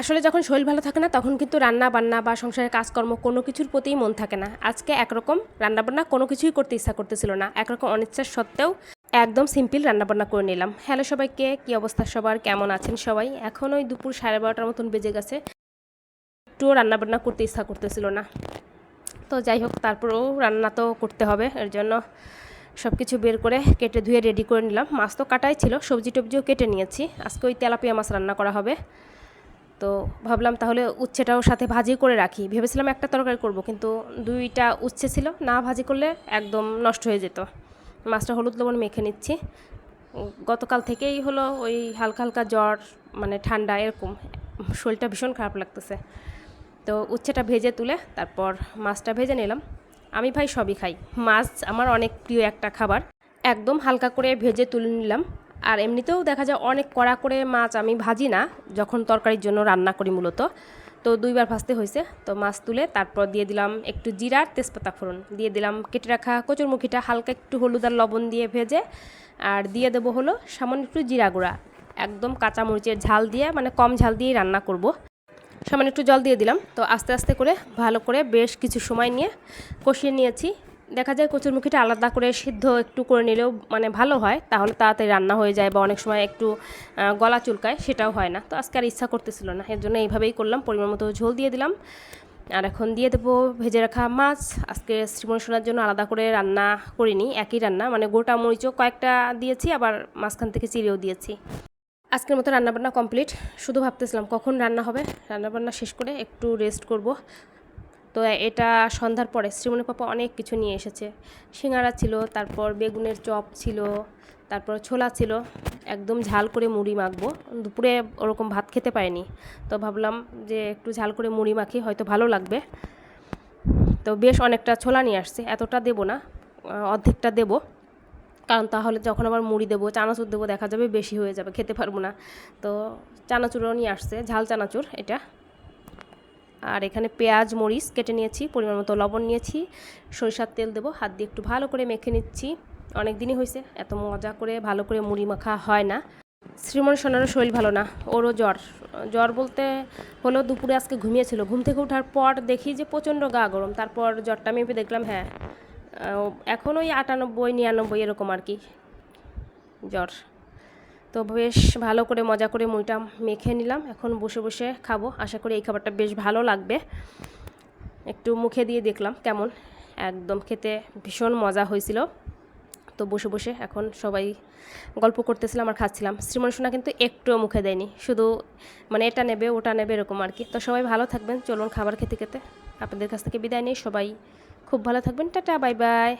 আসলে যখন শরীর ভালো থাকে না, তখন কিন্তু রান্না বান্না বা সংসারের কাজকর্ম কোনো কিছুর প্রতিই মন থাকে না। আজকে একরকম রান্নাবান্না কোনো কিছুই করতে ইচ্ছা করতেছিল না। একরকম অনিচ্ছার সত্ত্বেও একদম সিম্পল রান্নাবান্না করে নিলাম। হ্যালো সবাইকে, কি অবস্থা সবার? কেমন আছেন সবাই? এখন ওই দুপুর সাড়ে বারোটার মতন বেজে গেছে। একটুও রান্নাবান্না করতে ইচ্ছা করতেছিল না। তো যাই হোক, তারপরেও রান্না তো করতে হবে। এর জন্য সব কিছু বের করে কেটে ধুয়ে রেডি করে নিলাম। মাছ তো কাটাই ছিল সবজি টবজিও কেটে নিয়েছি। আজকে ওই তেলাপিয়া মাছ রান্না করা হবে। তো ভাবলাম তাহলে উচ্ছেটাও সাথে ভাজি করে রাখি। ভেবেছিলাম একটা তরকারি করব, কিন্তু দুইটা উচ্ছে ছিল, না ভাজি করলে একদম নষ্ট হয়ে যেত। মাছটা হলুদ লবণ মেখে নিচ্ছি। গতকাল থেকেই হলো ওই হালকা হালকা জ্বর মানে ঠান্ডা, এরকম। শরীরটা ভীষণ খারাপ লাগতেছে। তো উচ্ছেটা ভেজে তুলে তারপর মাছটা ভেজে নিলাম। আমি ভাই সবই খাই। মাছ আমার অনেক প্রিয় একটা খাবার। একদম হালকা করে ভেজে তুলে নিলাম। আর এমনিতেও দেখা যায় অনেক কড়া করে মাছ আমি ভাজি না, যখন তরকারির জন্য রান্না করি মূলত। তো দুইবার ভাজতে হয়েছে। তো মাছ তুলে তারপর দিয়ে দিলাম একটু জিরার তেজপাতা ফোড়ন। দিয়ে দিলাম কেটে রাখা কচুরমুখিটা, হালকা একটু হলুদ আর লবণ দিয়ে ভেজে, আর দিয়ে দেবো হলো সামান্য একটু জিরা গুঁড়া। একদম কাঁচামরিচের ঝাল দিয়ে মানে কম ঝাল দিয়েই রান্না করব। সামান্য একটু জল দিয়ে দিলাম। তো আস্তে আস্তে করে ভালো করে বেশ কিছু সময় নিয়ে কষিয়ে নিয়েছি। দেখা যায় কচুরমুখিটা আলাদা করে সিদ্ধ একটু করে নিলেও মানে ভালো হয়, তাহলে তাড়াতাড়ি রান্না হয়ে যায় বা অনেক সময় একটু গলা চুলকায়, সেটাও হয় না। তো আজকে আর ইচ্ছা করতেছিল না, এর জন্য এইভাবেই করলাম, পরিমাণ মতো ঝোল দিয়ে দিলাম। আর এখন দিয়ে দেবো ভেজে রাখা মাছ। আজকে শ্রীমন সোনার জন্য আলাদা করে রান্না করিনি, একই রান্না মানে গোটা মরিচও কয়েকটা দিয়েছি, আবার মাঝখান থেকে চিড়েও দিয়েছি। আজকের মতো রান্নাবান্না কমপ্লিট। শুধু ভাবতেছিলাম কখন রান্না হবে, রান্নাবান্না শেষ করে একটু রেস্ট করব। তো এটা সন্ধ্যার পরে শ্রীমণি পাপা অনেক কিছু নিয়ে এসেছে। সিঙ্গারা ছিল, তারপর বেগুনের চপ ছিল, তারপর ছোলা ছিল। একদম ঝাল করে মুড়ি মাখবো। দুপুরে ওরকম ভাত খেতে পারিনি। তো ভাবলাম যে একটু ঝাল করে মুড়ি মাখি, হয়তো ভালো লাগবে। তো বেশ অনেকটা ছোলা নিয়ে আসছে। এতটা দেবো না অর্ধেকটা দেবো। কারণ তাহলে যখন আবার মুড়ি দেবো, চানাচুর দেবো, দেখা যাবে বেশি হয়ে যাবে, খেতে পারব না। তো চানাচুরও নিয়ে আসছে, ঝাল চানাচুর এটা। আর এখানে পেঁয়াজ, মরিচ কেটে নিয়েছি, পরিমাণ মতো লবণ নিয়েছি। সরিষার তেল দেবো, হাত দিয়ে একটু ভালো করে মেখে নিচ্ছি। অনেক দিনই হয়েছে, এত মজা করে ভালো করে মুড়ি মাখা হয় না। শ্রীমন সোনারও শরীর ভালো না, ওরও জ্বর। জ্বর বলতে হলো দুপুরে আজকে ঘুমিয়েছিল। ঘুম থেকে ওঠার পর দেখি যে প্রচণ্ড গা গরম, তারপর জ্বরটা মেপে দেখলাম হ্যাঁ এখন ওই আটানব্বই, নিরানব্বই এরকম আর কি জ্বর। তো বেশ ভালো করে মজা করে মুড়িটা মেখে নিলাম। এখন বসে বসে খাব। আশা করি এই খাবারটা বেশ ভালো লাগবে। একটু মুখে দিয়ে দেখলাম কেমন। একদম খেতে ভীষণ মজা হয়েছিল। তো বসে বসে এখন সবাই গল্প করতেছিলাম আর খাচ্ছিলাম। শ্রীমন সোনা কিন্তু একটুও মুখে দেয়নি। শুধু মানে এটা নেবে, ওটা নেবে এরকম আর কি। তো সবাই ভালো থাকবেন। চলুন খাবার খেতে খেতে। আপনাদের কাছ থেকে বিদায় নিই। সবাই খুব ভালো থাকবেন। Tata, bye bye.